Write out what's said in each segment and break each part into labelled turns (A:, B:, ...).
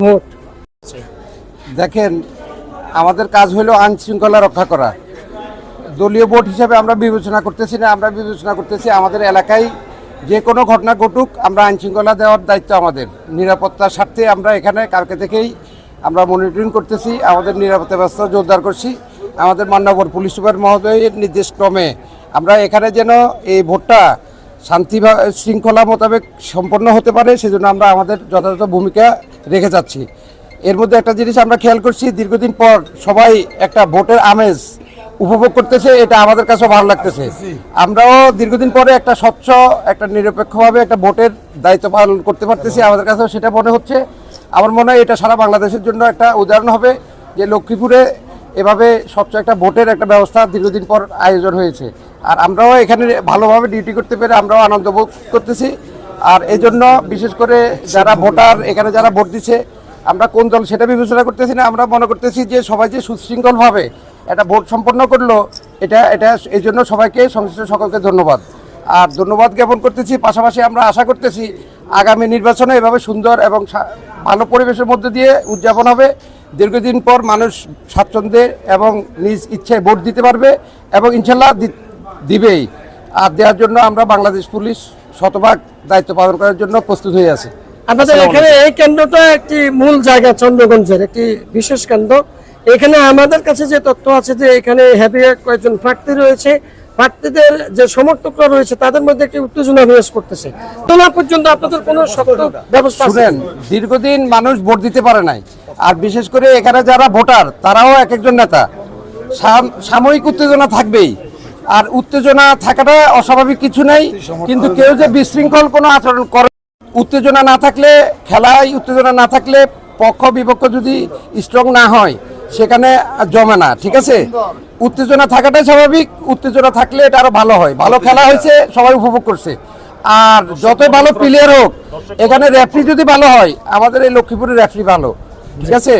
A: Vote.
B: দেখেন, আমাদের কাজ হলো আইন শৃঙ্খলা রক্ষা করা। দলীয় ভোট হিসাবে আমরা বিবেচনা করতেছি না, আমরা বিবেচনা করতেছি আমাদের এলাকায় যে কোনো ঘটনা ঘটুক, আমরা আইন শৃঙ্খলা দেওয়ার দায়িত্ব আমাদের। নিরাপত্তার স্বার্থে আমরা এখানে কালকে থেকেই আমরা মনিটরিং করতেছি, আমাদের নিরাপত্তা ব্যবস্থা জোরদার করছি। আমাদের মান্যবর পুলিশ সুপার মহোদয়ের নির্দেশ ক্রমে আমরা এখানে যেন এই ভোটটা শান্তি শৃঙ্খলা মোতাবেক সম্পন্ন হতে পারে, সেজন্য আমরা আমাদের যথাযথ ভূমিকা রেখে যাচ্ছি। এর মধ্যে একটা জিনিস আমরা খেয়াল করছি দীর্ঘদিন পর সবাই একটা ভোটের আমেজ উপভোগ করতেছে এটা আমাদের কাছেও ভালো লাগতেছে। আমরাও দীর্ঘদিন পরে একটা স্বচ্ছ একটা নিরপেক্ষভাবে একটা ভোটের দায়িত্ব পালন করতে পারতেছি আমাদের কাছেও সেটা মনে হচ্ছে। আমার মনে হয় এটা সারা বাংলাদেশের জন্য একটা উদাহরণ হবে যে লক্ষ্মীপুরে এভাবে স্বচ্ছ একটা ভোটের একটা ব্যবস্থা দীর্ঘদিন পর আয়োজন হয়েছে। আর আমরাও এখানে ভালোভাবে ডিউটি করতে পেরে আমরাও আনন্দ বোধ করতেছি। আর এই জন্য বিশেষ করে যারা ভোটার, এখানে যারা ভোট দিচ্ছে আমরা কোন দল সেটা বিবেচনা করতেছি না। আমরা মনে করতেছি যে সবাই যে সুশৃঙ্খলভাবে এটা ভোট সম্পন্ন করল, এটা এটা এই জন্য সবাইকে, সংশ্লিষ্ট সকলকে ধন্যবাদ। আর ধন্যবাদ জ্ঞাপন করতেছি, পাশাপাশি আমরা আশা করতেছি আগামী নির্বাচনে এভাবে সুন্দর এবং ভালো পরিবেশের মধ্যে দিয়ে উদযাপন হবে। দীর্ঘদিন পর মানুষ স্বাচ্ছন্দ্যে এবং নিজ ইচ্ছায় ভোট দিতে পারবে এবং ইনশাল্লাহ দিবেই। আর দেওয়ার জন্য আমরা বাংলাদেশ পুলিশ শতভাগ দায়িত্ব পালন করার জন্য প্রস্তুত হয়ে আছে।
A: আপনাদের এখানে এই কেন্দ্রটা একটি মূল জায়গা চন্দ্রগঞ্জের একটি বিশেষ কেন্দ্র। এখানে আমাদের কাছে যে তথ্য আছে যে এখানে হ্যাপি কয়েকজন প্রার্থী রয়েছে। প্রার্থীদের যে সমর্থকরা রয়েছে তাদের মধ্যে একটি উত্তেজনা বিরাজ করতেছে। তোলা পর্যন্ত আপনাদের কোনো শক্ত ব্যবস্থা?
B: শুনেন দীর্ঘদিন মানুষ ভোট দিতে পারে নাই। আর বিশেষ করে এখানে যারা ভোটার তারাও এক একজন নেতা। সাম- সাময়িক উত্তেজনা থাকবেই। আর উত্তেজনা থাকাটা অস্বাভাবিক কিছু নাই। কিন্তু কেউ যে বিশৃঙ্খল কোনো আচরণ করে উত্তেজনা না থাকলে খেলায় উত্তেজনা না থাকলে পক্ষ বিপক্ষ যদি স্ট্রং না হয় সেখানে জমে না ঠিক আছে? উত্তেজনা থাকাটাই স্বাভাবিক উত্তেজনা থাকলে এটা আরও ভালো হয়। ভালো খেলা হয়েছে সবাই উপভোগ করছে। আর যত ভালো প্লেয়ার হোক এখানে রেফারি যদি ভালো হয় আমাদের এই লক্ষ্মীপুরের রেফারি ভালো ঠিক আছে?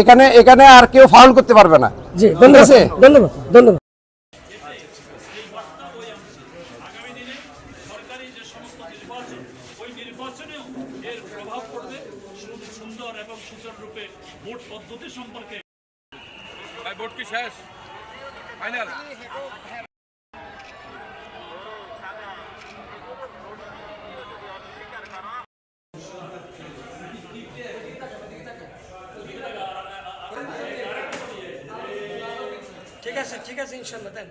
B: এখানে এখানে আর কেউ ফাউল করতে পারবে না ঠিক আছে?
A: ধন্যবাদ। ধন্যবাদ।
C: ওই নির্বাচনেও এর প্রভাব পড়বে সু- সুন্দর এবং সুচারুরূপে ভোট পদ্ধতি সম্পর্কে।
D: ভাই ভোট কি শেষ? ফাইনাল
A: আছে ঠিক আছে ইনশাল্লাহ দেন।